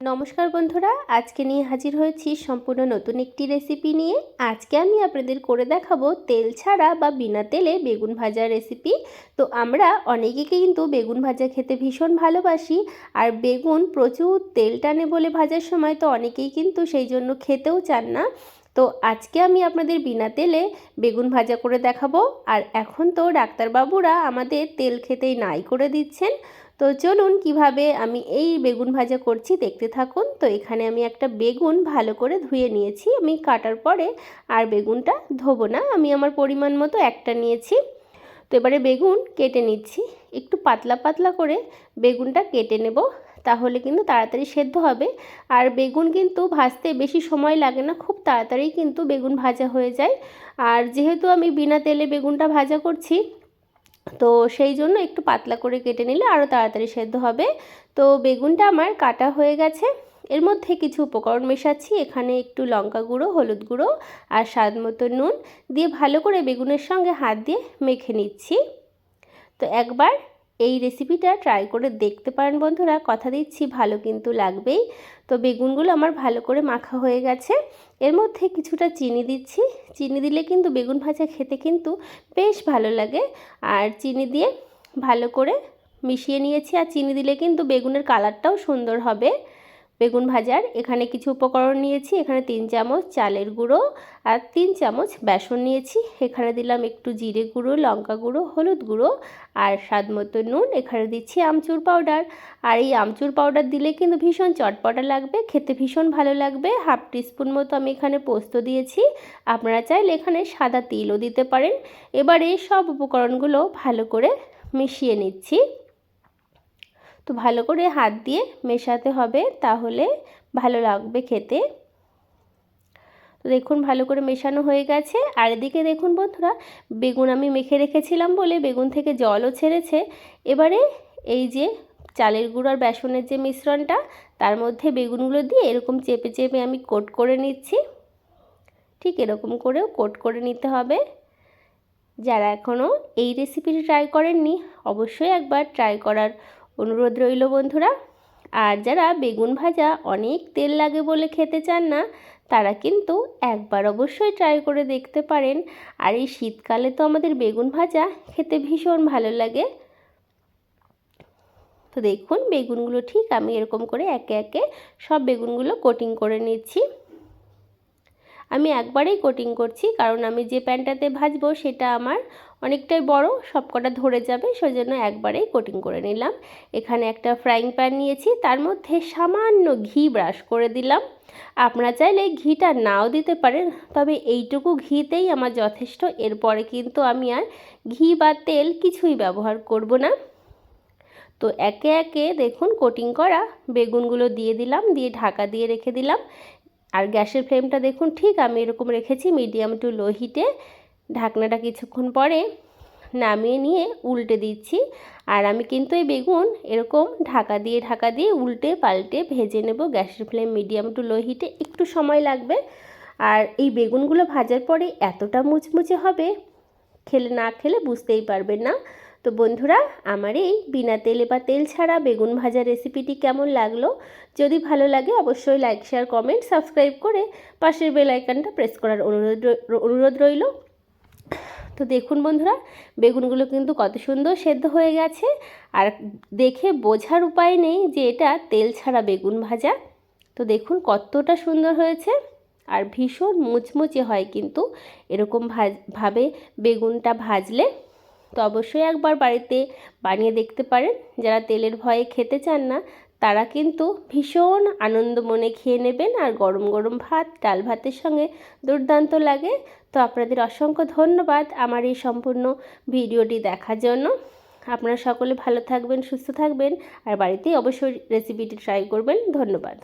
নমস্কার বন্ধুরা, আজকে নিয়ে হাজির হয়েছি সম্পূর্ণ নতুন একটি রেসিপি নিয়ে। আজকে আমি আপনাদের করে দেখাবো তেল ছাড়া বা বিনা তেলে বেগুন ভাজা রেসিপি তো আমরা অনেকে কিন্তু বেগুন ভাজা খেতে ভীষণ ভালোবাসি, আর বেগুন প্রচুর তেল টানে বলে ভাজার সময় তো অনেকেই কিন্তু সেই জন্য খেতেও চান না। তো আজকে আমি আপনাদের বিনা তেলে বেগুন ভাজা করে দেখাবো। আর এখন তো ডাক্তারবাবুরা আমাদের তেল খেতেই নাই করে দিচ্ছেন। তো চলুন কীভাবে আমি এই বেগুন ভাজা করছি দেখতে থাকুন। তো এখানে আমি একটা বেগুন ভালো করে ধুয়ে নিয়েছি। আমি কাটার পরে আর বেগুনটা ধোবো না। আমি আমার পরিমাণ মতো একটা নিয়েছি। তো এবারে বেগুন কেটে নিচ্ছি। একটু পাতলা পাতলা করে বেগুনটা কেটে নেব। তাহলে কিন্তু তাড়াতাড়ি সেদ্ধ হবে। আর বেগুন কিন্তু ভাজতে বেশি সময় লাগে না, খুব তাড়াতাড়ি কিন্তু বেগুন ভাজা হয়ে যায়। আর যেহেতু আমি বিনা তেলে বেগুনটা ভাজা করছি, তো সেই জন্য একটু পাতলা করে কেটে নিলে আরও তাড়াতাড়ি সেদ্ধ হবে। তো বেগুনটা আমার কাটা হয়ে গেছে। এর মধ্যে কিছু উপকরণ মেশাচ্ছি। এখানে একটু লঙ্কা গুঁড়ো, হলুদ গুঁড়ো আর স্বাদ মতো নুন দিয়ে ভালো করে বেগুনের সঙ্গে হাত দিয়ে মেখে নিচ্ছি। তো একবার এই রেসিপিটা ট্রাই করে দেখতে পারেন বন্ধুরা। কথা দিচ্ছি, ভালো কিন্তু লাগবেই। তো বেগুনগুলো আমার ভালো করে মাখা হয়ে গেছে। এর মধ্যে কিছুটা চিনি দিচ্ছি। চিনি দিলে কিন্তু বেগুন ভাজা খেতে কিন্তু বেশ ভালো লাগে। আর চিনি দিয়ে ভালো করে মিশিয়ে নিয়েছি। আর চিনি দিলে কিন্তু বেগুনের কালারটাও সুন্দর হবে। বেগুন ভাজার। এখানে কিছু উপকরণ নিয়েছি, এখানে তিন চামচ চালের গুঁড়ো আর তিন চামচ বেসন নিয়েছি। এখানে দিলাম একটু জিরে গুঁড়ো, লঙ্কা গুঁড়ো, হলুদ গুঁড়ো আর স্বাদ মতো নুন। এখানে দিচ্ছি আমচুর পাউডার। আর এই আমচুর পাউডার দিলে কিন্তু ভীষণ চটপটা লাগবে, খেতে ভীষণ ভালো লাগবে। হাফ টিস্পুন মতো আমি এখানে পোস্ত দিয়েছি। আপনারা চাইলে এখানে সাদা তিলও দিতে পারেন। এবারে সব উপকরণগুলো ভালো করে মিশিয়ে নিচ্ছি। তো ভালো করে হাত দিয়ে মেশাতে হবে, তাহলে ভালো লাগবে খেতে। তো দেখুন ভালো করে মেশানো হয়ে গেছে। আর এদিকে দেখুন বন্ধুরা, বেগুন আমি মেখে রেখেছিলাম বলে বেগুন থেকে জলও ছেড়েছে। এবারে এই যে চালের গুঁড়ো আর বেসনের যে মিশ্রণটা, তার মধ্যে বেগুনগুলো দিয়ে এরকম চেপে চেপে আমি কোট করে নিচ্ছি। ঠিক এরকম করেও কোট করে নিতে হবে। যারা এখনও এই রেসিপিটি ট্রাই করেননি, অবশ্যই একবার ট্রাই করার অনুরোধ রইল বন্ধুরা। আর যারা বেগুন ভাজা অনেক তেল লাগে বলে খেতে চান না, তারা কিন্তু একবার অবশ্যই ট্রাই করে দেখতে পারেন। আর এই শীতকালে তো আমাদের বেগুন ভাজা খেতে ভীষণ ভালো লাগে। তো দেখুন, বেগুনগুলো ঠিক আমি এরকম করে একে একে সব বেগুনগুলো কোটিং করে নিচ্ছি। আমি একবারেই কোটিং করছি, কারণ আমি যে প্যানটাতে ভাজবো সেটা আমার অনেকটাই বড়, সবকটা ধরে যাবে, সেজন্য একবারেই কোটিং করে নিলাম। এখানে একটা ফ্রাইং প্যান নিয়েছি, তার মধ্যে সামান্য ঘি ব্রাশ করে দিলাম। আপনারা চাইলে ঘিটা নাও দিতে পারেন, তবে এইটুকু ঘিতেই আমার যথেষ্ট, এরপরে কিন্তু আমি আর ঘি বা তেল কিছুই ব্যবহার করব না। তো একে একে দেখুন কোটিং করা, বেগুনগুলো দিয়ে দিলাম, দিয়ে ঢাকা দিয়ে রেখে দিলাম। আর গ্যাসের ফ্লেমটা দেখুন, ঠিক আমি এরকম রেখেছি মিডিয়াম টু লো হিটে। ঢাকনাটা কিছুক্ষণ পরে নামিয়ে নিয়ে উল্টে দিচ্ছি। আর আমি কিন্তু এই বেগুন এরকম ঢাকা দিয়ে ঢাকা দিয়ে উল্টে পাল্টে ভেজে নেব গ্যাসের ফ্লেম মিডিয়াম টু লো হিটে, একটু সময় লাগবে। আর এই বেগুনগুলো ভাজার পরে এতটা মুচমুচে হবে, খেলে না খেলে বুঝতেই পারবেন না। তো বন্ধুরা, আমার এই বিনা তেলে বা তেল ছাড়া বেগুন ভাজা রেসিপিটি কেমন লাগল? যদি ভালো লাগে, অবশ্যই লাইক শেয়ার কমেন্ট সাবস্ক্রাইব করে পাশের বেল আইকনটা প্রেস করার অনুরোধ অনুরোধ রইল। তো দেখুন বন্ধুরা, বেগুনগুলো কিন্তু কত সুন্দর সেদ্ধ হয়ে গেছে। আর দেখে বোঝার উপায় নেই যে এটা তেল ছাড়া বেগুন ভাজা। তো দেখুন কতটা সুন্দর হয়েছে। আর ভীষণ মুচমুচে হয় কিন্তু এরকম ভাবে বেগুনটা ভাজলে। তো অবশ্যই একবার বাড়িতে বানিয়ে দেখতে পারেন। যারা তেলের ভয়ে খেতে চান না, তারা কিন্তু ভীষণ আনন্দ মনে খেয়ে নেবেন আর গরম গরম ভাত, ডাল ভাতের সঙ্গে দুর্দান্ত লাগে। তো আপনাদের অসংখ্য ধন্যবাদ আমার এই সম্পূর্ণ ভিডিওটি দেখার জন্য। আপনারা সকলে ভালো থাকবেন, সুস্থ থাকবেন আর বাড়িতেই অবশ্যই রেসিপিটি ট্রাই করবেন। ধন্যবাদ।